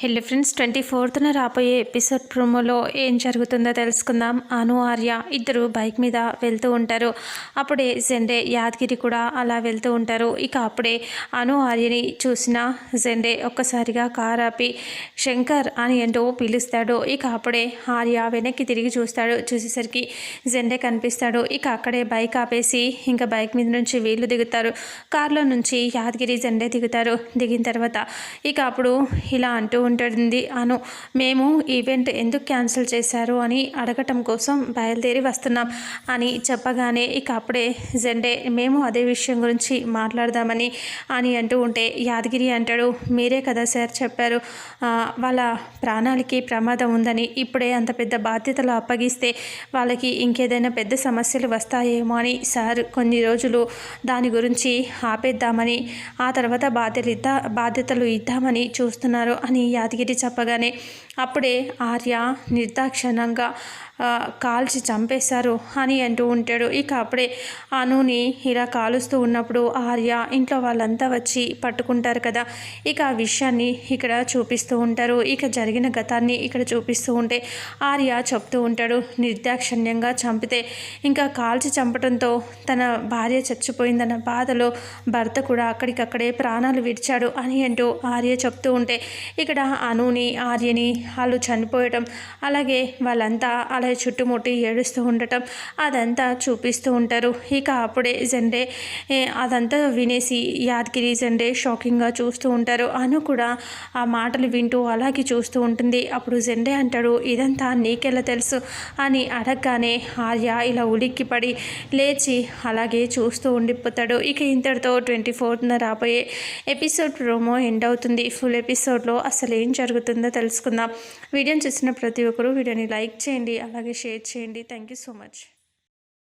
Hello friends twenty ఫోర్త్న రాబోయే episode ప్రోమోలో ఏం జరుగుతుందో తెలుసుకుందాం. అను ఆర్య ఇద్దరు బైక్ మీద వెళ్తూ ఉంటారు. అప్పుడే జెండే యాదగిరి కూడా అలా వెళ్తూ ఉంటారు. ఇక అప్పుడే అను ఆర్యని చూసిన జెండే ఒక్కసారిగా కార్ ఆపి శంకర్ అని ఏంటో పిలుస్తాడు. ఇక అప్పుడే ఆర్య వెనక్కి తిరిగి చూస్తాడు. చూసేసరికి జెండే కనిపిస్తాడు. ఇక అక్కడే బైక్ ఆపేసి ఇంకా బైక్ మీద నుంచి వీళ్ళు దిగుతారు. కార్లో నుంచి యాదగిరి జెండే దిగుతారు. దిగిన తర్వాత ఇక అప్పుడు ఇలా అంటూ ఉంటుంది అను మేము ఈవెంట్ ఎందుకు క్యాన్సిల్ చేశారు అని అడగటం కోసం బయలుదేరి వస్తున్నాం అని చెప్పగానే ఇక అప్పుడే జెండే మేము అదే విషయం గురించి మాట్లాడదామని అని అంటూ ఉంటే యాదగిరి అంటాడు మీరే కదా సార్ చెప్పారు వాళ్ళ ప్రాణాలకి ప్రమాదం ఉందని. ఇప్పుడే అంత పెద్ద బాధ్యతలు అప్పగిస్తే వాళ్ళకి ఇంకేదైనా పెద్ద సమస్యలు వస్తాయేమో అని సార్ కొన్ని రోజులు దాని గురించి ఆపేద్దామని ఆ తర్వాత బాధ్యత ఇద్దా బాధ్యతలు ఇద్దామని చూస్తున్నారు అని యాదగిరి చెప్పగానే అప్పుడే ఆర్య నిర్దాక్షణంగా కాల్చి చంపేశారు అని అంటూ ఉంటాడు. ఇక అప్పుడే అనుని ఇలా కాలుస్తూ ఉన్నప్పుడు ఆర్య ఇంట్లో వాళ్ళంతా వచ్చి పట్టుకుంటారు కదా. ఇక ఆ విషయాన్ని ఇక్కడ చూపిస్తూ ఉంటారు. ఇక జరిగిన గతాన్ని ఇక్కడ చూపిస్తూ ఉంటే ఆర్య చెప్తూ ఉంటాడు నిర్దాక్షణ్యంగా చంపితే ఇంకా కాల్చి చంపడంతో తన భార్య చచ్చిపోయిందన్న బాధలో భర్త కూడా అక్కడికక్కడే ప్రాణాలు విడిచాడు అని అంటూ ఆర్య చెప్తూ ఉంటే ఇక్కడ అనుని ఆర్యని వాళ్ళు చనిపోయటం అలాగే వాళ్ళంతా అలా చుట్టుముట్టి ఏడుస్తూ ఉండటం అదంతా చూపిస్తూ ఉంటారు. ఇక అప్పుడే జెండే అదంతా వినేసి యాదగిరి జెండే షాకింగ్గా చూస్తూ ఉంటారు. అను కూడా ఆ మాటలు వింటూ అలాగే చూస్తూ ఉంటుంది. అప్పుడు జెండే అంటాడు ఇదంతా నీకెలా తెలుసు? అని అడగగానే ఆర్య ఇలా ఉలిక్కిపడి లేచి అలాగే చూస్తూ ఉండిపోతాడు. ఇక ఇంతటితో ట్వంటీ ఫోర్త్న రాబోయే ఎపిసోడ్ ప్రోమో ఎండ్ అవుతుంది. ఫుల్ ఎపిసోడ్లో అసలు ఏం జరుగుతుందో తెలుసుకుందాం. వీడియోని చూసిన ప్రతి ఒక్కరూ వీడియోని లైక్ చేయండి అలాగే షేర్ చేయండి. Thank you so much.